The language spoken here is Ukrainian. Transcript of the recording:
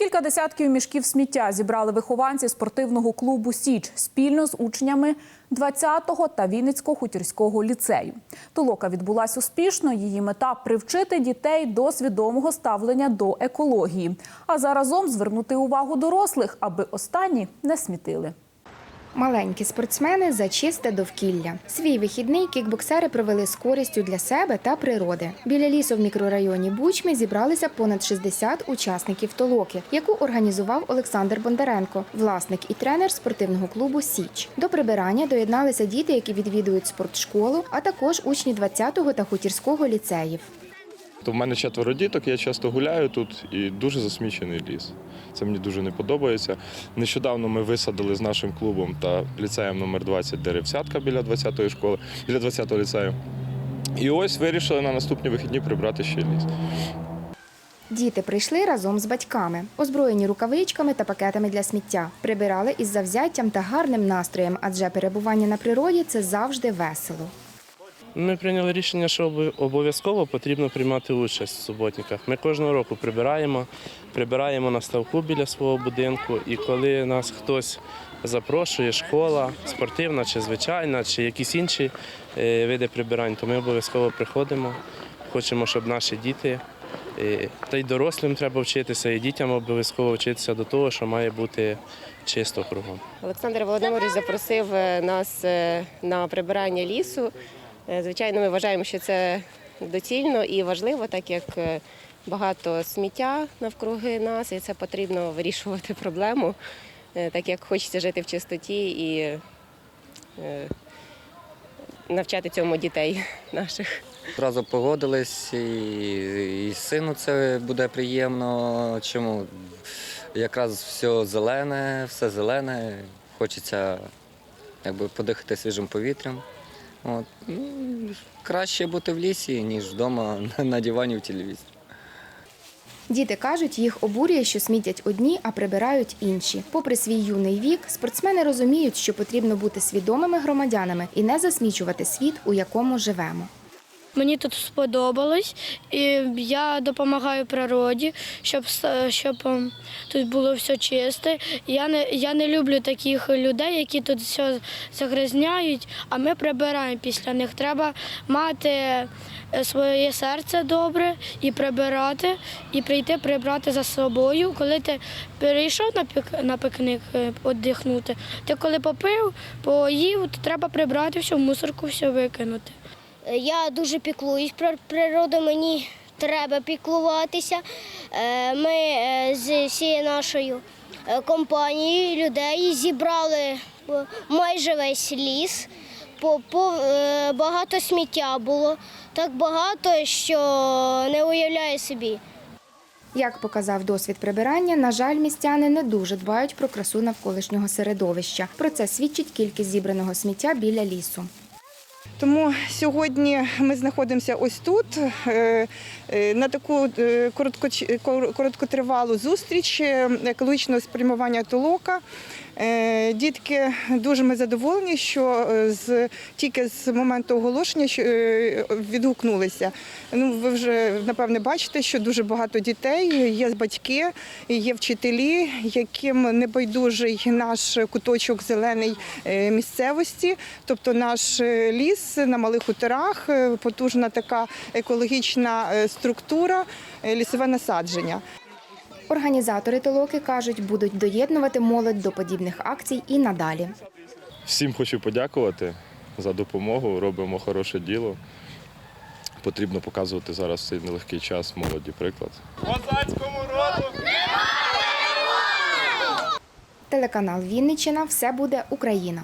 Кілька десятків мішків сміття зібрали вихованці спортивного клубу Січ спільно з учнями 20-го та Вінницького хутірського ліцею. Толока відбулася успішно. Її мета привчити дітей до свідомого ставлення до екології, а заразом звернути увагу дорослих, аби останні не смітили. Маленькі спортсмени за чисте довкілля. Свій вихідний кікбоксери провели з користю для себе та природи. Біля лісу в мікрорайоні Бучми зібралися понад 60 учасників толоки, яку організував Олександр Бондаренко, власник і тренер спортивного клубу Січ. До прибирання доєдналися діти, які відвідують спортшколу, а також учні 20-го та хутірського ліцеїв. То в мене четверо діток, я часто гуляю тут і дуже засмічений ліс. Це мені дуже не подобається. Нещодавно ми висадили з нашим клубом та ліцеєм номер 20 деревцятка біля 20-ї школи, біля 20-го ліцею. І ось вирішили на наступні вихідні прибрати ще ліс. Діти прийшли разом з батьками, озброєні рукавичками та пакетами для сміття. Прибирали із завзяттям та гарним настроєм, адже перебування на природі це завжди весело. Ми прийняли рішення, що обов'язково потрібно приймати участь в суботниках. Ми кожного року прибираємо, прибираємо на ставку біля свого будинку, і коли нас хтось запрошує, школа, спортивна чи звичайна, чи якісь інші е, види прибирань, то ми обов'язково приходимо. Хочемо, щоб наші діти, е, та й дорослим треба вчитися, і дітям обов'язково вчитися до того, що має бути чисто кругом. Олександр Володимирович запросив е, нас на прибирання лісу. Е, Звичайно, ми вважаємо, що це доцільно і важливо, так як е, багато сміття навкруги нас, і це потрібно вирішувати проблему, е, так як хочеться жити в чистоті і навчати цьому дітей наших. Одразу погодились, і, і сину це буде приємно. Чому? Якраз все зелене, все зелене, хочеться якби, подихати свіжим повітрям. От. Ну, краще бути в лісі, ніж вдома на, дивані в телевізорі. Діти кажуть, їх обурює, що смітять одні, а прибирають інші. Попри свій юний вік, спортсмени розуміють, що потрібно бути свідомими громадянами і не засмічувати світ, у якому живемо. Мені тут сподобалось, і я допомагаю природі, щоб, щоб ем, тут було все чисте. Я не, я не люблю таких людей, які тут все загрязняють, а ми прибираємо після них. Треба мати е, своє серце добре і прибирати, і прийти прибрати за собою. Коли ти перейшов на, пік, на пікник е, віддихнути, ти коли попив, поїв, то треба прибрати все, в мусорку все викинути. Я дуже піклуюсь про природу, мені треба піклуватися. Е, Ми е, з всією нашою е, компанією людей зібрали е, майже весь ліс. Е, багато сміття було, так багато, що не уявляю собі. Як показав досвід прибирання, на жаль, містяни не дуже дбають про красу навколишнього середовища. Про це свідчить кількість зібраного сміття біля лісу. Тому сьогодні ми знаходимося ось тут е, е, на таку е, короткотривалу зустріч екологічного спрямування толока. Дітки дуже ми задоволені, що з тільки з моменту оголошення відгукнулися. Ну, ви вже напевне бачите, що дуже багато дітей, є батьки, є вчителі, яким небайдужий наш куточок зелений місцевості, тобто наш е, ліс на малих хуторах, е, потужна така екологічна е, структура, е, лісове насадження. Організатори толоки кажуть, будуть доєднувати молодь до подібних акцій і надалі. Всім хочу подякувати за допомогу. Робимо хороше діло. Потрібно показувати зараз цей нелегкий час молоді приклад. Телеканал Вінниччина все буде Україна.